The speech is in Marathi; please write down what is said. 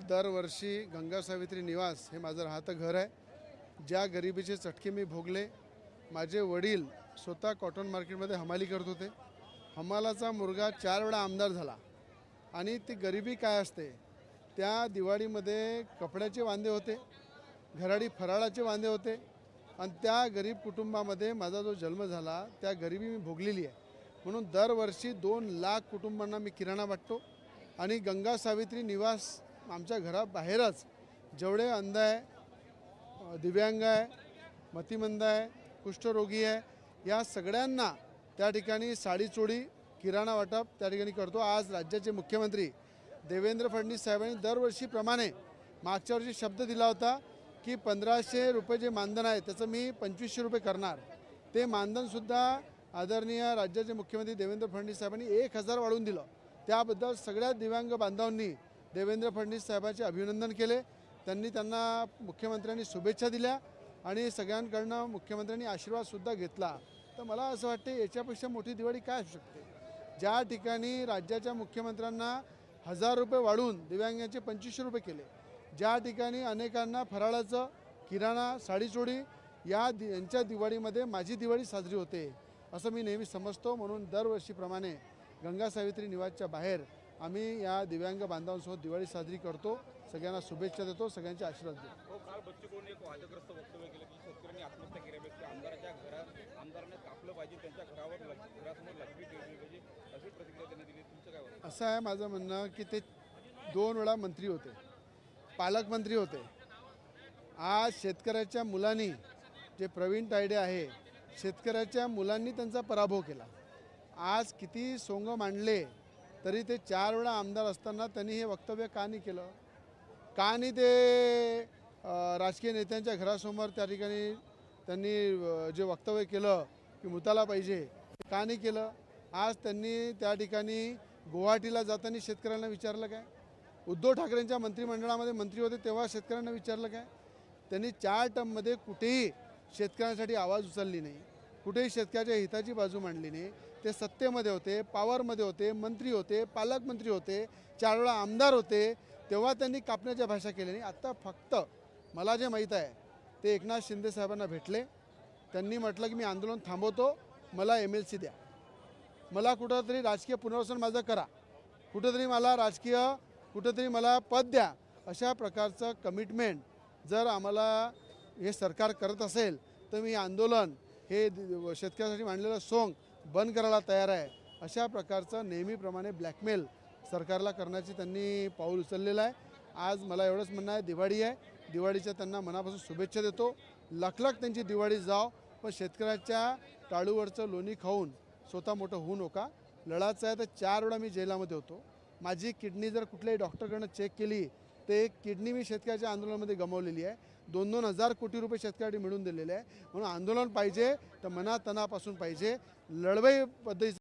दरवर्षी गंगा सावित्री निवास हे माझं राहतं घर आहे. ज्या गरिबीचे चटके मी भोगले माझे वडील स्वतः कॉटन मार्केटमध्ये हमाली करत होते. हमालाचा मुलगा चार वेळा आमदार झाला. आणि ती गरिबी काय असते? त्या दिवाळीमध्ये कपड्याचे वांदे होते घराडी फराळाचे वांदे होते. आणि त्या गरीब कुटुंबामध्ये माझा जो जन्म झाला त्या गरिबी मी भोगलेली आहे. म्हणून दरवर्षी दोन लाख कुटुंबांना मी किराणा वाटतो. आणि गंगा सावित्री निवास आमच्या घराबाहेरच जेवढे अंध आहे दिव्यांग आहे मतिमंद आहे कुष्ठरोगी आहे या सगळ्यांना त्या ठिकाणी साडीचोडी किराणा वाटप त्या ठिकाणी करतो. आज राज्याचे मुख्यमंत्री देवेंद्र फडणवीस साहेबांनी दरवर्षीप्रमाणे मागच्या वर्षी शब्द दिला होता की पंधराशे रुपये जे मानधन आहे त्याचं मी पंचवीसशे रुपये करणार. ते मानधनसुद्धा आदरणीय राज्याचे मुख्यमंत्री देवेंद्र फडणवीस साहेबांनी एक हजार वाढवून दिलं. त्याबद्दल सगळ्या दिव्यांग बांधवांनी देवेंद्र फडणवीस साहेबांचे अभिनंदन केले. त्यांनी त्यांना मुख्यमंत्र्यांनी शुभेच्छा दिल्या आणि सगळ्यांकडनं मुख्यमंत्र्यांनी आशीर्वादसुद्धा घेतला. तर मला असं वाटते याच्यापेक्षा मोठी दिवाळी काय असू शकते? ज्या ठिकाणी राज्याच्या मुख्यमंत्र्यांना हजार रुपये वाढवून दिव्यांगांचे पंचवीसशे रुपये केले ज्या ठिकाणी अनेकांना फराळाचं किराणा साडीचोडी या दि यांच्या दिवाळीमध्ये माझी दिवाळी साजरी होते असं मी नेहमी समजतो. म्हणून दरवर्षीप्रमाणे गंगा सावित्री निवासच्या बाहेर आम्ही या दिव्यांग बांधवांसोबत दिवाळी साजरी करतो. सगळ्यांना शुभेच्छा देतो सगळ्यांचे आशीर्वाद देतो. हो काल एक वादग्रस्त वक्तव्य केलं की शेतकऱ्यांनी आत्महत्या केल्यापेक्षा आमदाराच्या घरात आमदारांना कापलं पाहिजे त्यांच्या घरावर घरासमोर लक्ष्मी ठेवली पाहिजे अशी प्रतिक्रिया त्यांनी दिली. तुमचं काय असं आहे माझं म्हणणं की ते दोन वेळा मंत्री होते. पालकमंत्री होते. आज शेतकऱ्याच्या मुलांनी जे प्रवीण तायडे आहे शेतकऱ्याच्या मुलांनी त्यांचा पराभव केला. आज किती सोंग मांडले तरी ते चार वेळा आमदार असताना त्यांनी हे वक्तव्य का नाही केलं? का नाही ते राजकीय नेत्यांच्या घरासमोर त्या ठिकाणी त्यांनी जे वक्तव्य केलं की मुताला पाहिजे का नाही केलं? आज त्यांनी त्या ठिकाणी गुवाहाटीला जाताना शेतकऱ्यांना विचारलं काय? उद्धव ठाकरेंच्या मंत्रिमंडळामध्ये मंत्री होते तेव्हा शेतकऱ्यांना विचारलं काय? त्यांनी चार टर्ममध्ये कुठेही शेतकऱ्यांसाठी आवाज उचलली नाही. कुठेही शेतकऱ्याच्या हिताची बाजू मांडली नाही. ते सत्तेमध्ये होते पॉवरमध्ये होते मंत्री होते पालकमंत्री होते चार वेळा आमदार होते तेव्हा त्यांनी कापण्याच्या भाषा केली नाही आत्ता फक्त मला जे माहीत आहे ते एकनाथ शिंदे साहेबांना भेटले. त्यांनी म्हटलं की मी आंदोलन थांबवतो मला एम एल सी द्या. मला कुठंतरी राजकीय पुनर्वसन माझं करा. कुठंतरी मला राजकीय कुठंतरी मला पद द्या. अशा प्रकारचं कमिटमेंट जर आम्हाला हे सरकार करत असेल तर मी आंदोलन हे शेतकऱ्यासाठी मांडलेलं सोंग बंद करायला तयार आहे. अशा प्रकारचं नेहमीप्रमाणे ब्लॅकमेल सरकारला करण्याची त्यांनी पाऊल उचललेलं आहे. आज मला एवढंच म्हणणं आहे दिवाळी आहे. दिवाळीच्या त्यांना मनापासून शुभेच्छा देतो. लखलख त्यांची दिवाळी जाव पण शेतकऱ्याच्या टाळूवरचं लोणी खाऊन स्वतः मोठं होऊ नका. लढाचं आहे तर चार वेळा मी जेलामध्ये होतो. माझी किडनी जर कुठल्याही डॉक्टरकडनं चेक केली तर एक किडनी मी शेतकऱ्याच्या आंदोलनामध्ये गमावलेली आहे. दोन दोन हजार कोटी रुपये शेतकऱ्यासाठी मिळून दिलेले आहे. म्हणून आंदोलन पाहिजे तर मनातनापासून पाहिजे. लढवई पद्धती